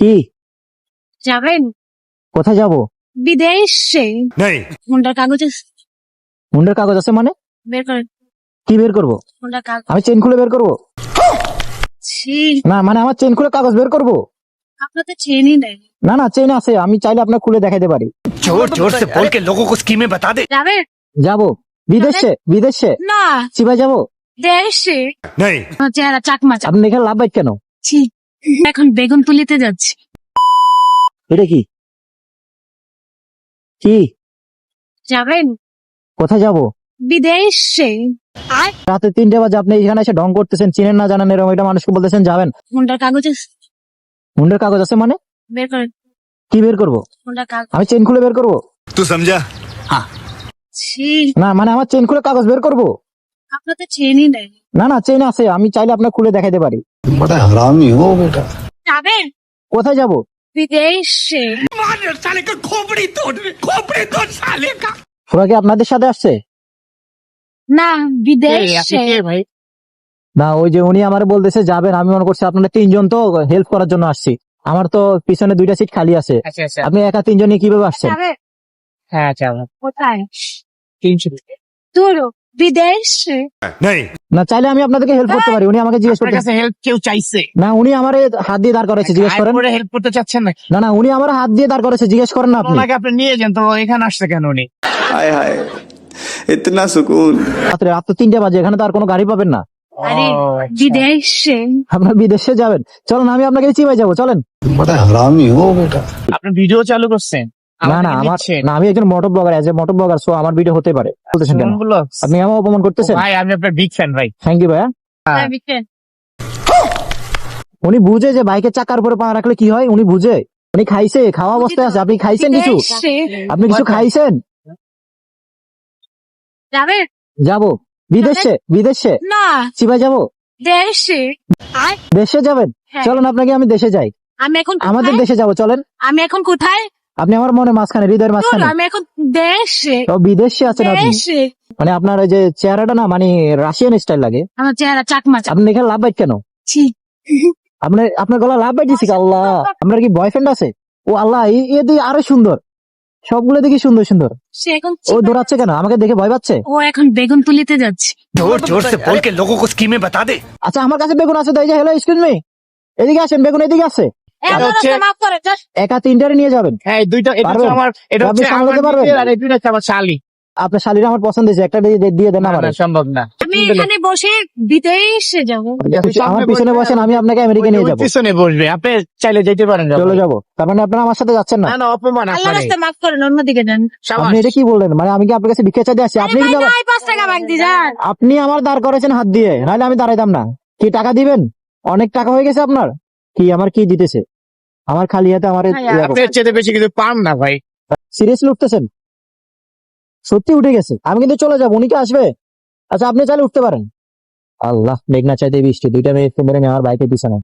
কি? যাবেন? কোথায় যাব? বিদেশে। নেই। মুন্ডার কাগজ আছে। মুন্ডার কাগজ আছে মানে? বের করেন। কি বের করব? মুন্ডার কাগজ। আমি চেন খুলে বের করব? না মানে আমার চেন খুলে কাগজ বের করব? আপনার তো চেনই নেই। না না চেন আছে। আমি চাইলে আপনাকে খুলে দেখাতে পারি। জোর জোর সে বল কে লোগো কো স্কিমে বাতা দে। যাবে যাব। বিদেশে? বিদেশে? না। সিবা যাব? দেশে। নেই। চেহারা চাকমা আপনি এখানে লাভ বাইট কেন? ঠিক এখন বেগুন তুলিতে যাচ্ছি। এটা কি? কি? যাবেন? কোথায় যাব? বিদেশে। রাতে তিনটে বাজে আপনি এখানে এসে ঢং করতেছেন চিনেন না জানেন এরকম একটা মানুষকে বলতেছেন যাবেন। হুন্ডার কাগজ আছে। হুন্ডার কাগজ আছে মানে? বের করেন। কি বের করব? হুন্ডার কাগজ। আমি চেন খুলে বের করব? তুই সমঝা। হ্যাঁ। না মানে আমার চেন খুলে কাগজ বের করব? না না চেন আছে আমি চাইলে খুলে দেখাতে পারি। যাবেন? কোথায় যাব? বিদেশে। আপনাদের সাথে আসছে? না বিদেশে। না ওই যে উনি আমার বলতেছে যাবেন আমি মনে করছি আপনারা তিনজন তো হেল্প করার জন্য আসছি। আমার তো পিছনে দুইটা সিট খালি আছে। আপনি একা তিনজনই কীভাবে আসছেন? হ্যাঁ আচ্ছা কোথায়? তিনশো। বিদেশ। না চাইলে আমি আপনাদেরকে হেল্প করতে পারি উনি আমাকে জিজ্ঞেস করতে কাছে হেল্প কেউ চাইছে? না উনি আমার হাত দিয়ে দাঁড় করেছে জিজ্ঞেস করেন। করে হেল্প করতে চাচ্ছেন নাকি? না না উনি আমার হাত দিয়ে দাঁড় করেছে জিজ্ঞেস করেন না আপনি। ওনাকে আপনি নিয়ে যান তো এখানে আসছে কেন উনি? হায় হায় ইতনা সুকুন। রাত্রে রাত তো তিনটা বাজে এখানে তো আর কোনো গাড়ি পাবেন না। আরে আচ্ছা। বিদেশে। আপনার বিদেশে যাবেন। চলেন আমি আপনাকে চিবাই যাব চলেন। বড় হারামি হো বেটা। আপনি ভিডিও চালু করছেন? না না আমার না আমি একজন motor blogger as a motor blogger so আমার ভিডিও হতে পারে। বলতেছেন কেন? আপনি আমার অপমান করতেছেন? ভাই আমি আপনার বিগ ফ্যান ভাই। থ্যাংক ইউ ভাইয়া। হ্যাঁ। উনি বুঝে যে বাইকের চাকার উপরে পা রাখলে কি হয়? উনি বুঝে। উনি খাইছে খাওয়া অবস্থায় আছে। আপনি খাইছেন কিছু? আপনি কিছু খাইছেন? যাবে? যাব। বিদেশে? বিদেশে? না। যাব? দেশে। দেশে যাবেন? হ্যাঁ। চলেন আপনাকে আমি দেশে যাই। আমি এখন আমাদের দেশে যাব চলেন। আমি এখন কোথায়? আপনি আমার মনে মাঝখানে হৃদয়ের দূর, মাঝখানে আমি এখন দেশে তো বিদেশে আছেন আপনি দেশে মানে আপনার ওই যে চেহারাটা না মানে রাশিয়ান স্টাইল লাগে আমার চেহারা চাকমা চাক আপনি এখানে লাভ বাইক কেন ছি আপনার আপনার গলা লাভ বাইক দিছি আল্লাহ আপনার কি বয়ফ্রেন্ড আছে ও আল্লাহ এ- এ দেখি আরো সুন্দর সবগুলো দেখি সুন্দর সুন্দর সে এখন ও দৌড়াচ্ছে কেন আমাকে দেখে ভয় পাচ্ছে ও এখন বেগুন তুলিতে যাচ্ছে जोर जोर से बोल के लोगों को स्कीमें बता दे আচ্ছা আমার কাছে বেগুন আছে তাই যে হ্যালো এক্সকিউজ মি এদিকে আসেন বেগুন এদিকে আছে একা তিনটারে নিয়ে যাবেন? হ্যাঁ দুইটা এটা হচ্ছে আমার এটা হচ্ছে সামলাতে আমার পারবেন? নিজের আর এই দুইটা হচ্ছে আমার শালি। আপনার শালিরা আমার পছন্দ হয়েছে একটা দিয়ে দিয়ে দেন আমার। সম্ভব না। আমি এখানে বসে বিদেশে যাব। আমার পিছনে বসেন আমি আপনাকে আমেরিকা নিয়ে যাব। পিছনে বসবে আপনি চাইলে যেতে পারেন চলে যাব। তার মানে আপনারা আমার সাথে যাচ্ছেন না? অপমান আল্লাহ রাস্তা মাফ করেন অন্যদিকে যান। আপনি এটা কি বললেন? মানে আমি কি আপনার কাছে ভিক্ষা চাইতে আসছি আপনি টাকা যান। আপনি আমার দাঁড় করেছেন হাত দিয়ে নাহলে আমি দাঁড়াইতাম না। কি টাকা দিবেন? অনেক টাকা হয়ে গেছে আপনার। কি আমার কি দিতেছে? আমার খালি হাতে আমার পাম আপনার চেয়ে বেশি কিছু পান না ভাই। সিরিয়াসলি উঠতেছেন? সত্যি উঠে গেছে। আমি কিন্তু চলে যাব উনি কি আসবে? আচ্ছা আপনি চাইলে উঠতে পারেন। আল্লাহ মেঘনা চাইতে বৃষ্টি। দুইটা মেয়ে মেরে আমার বাইকের পিছনে।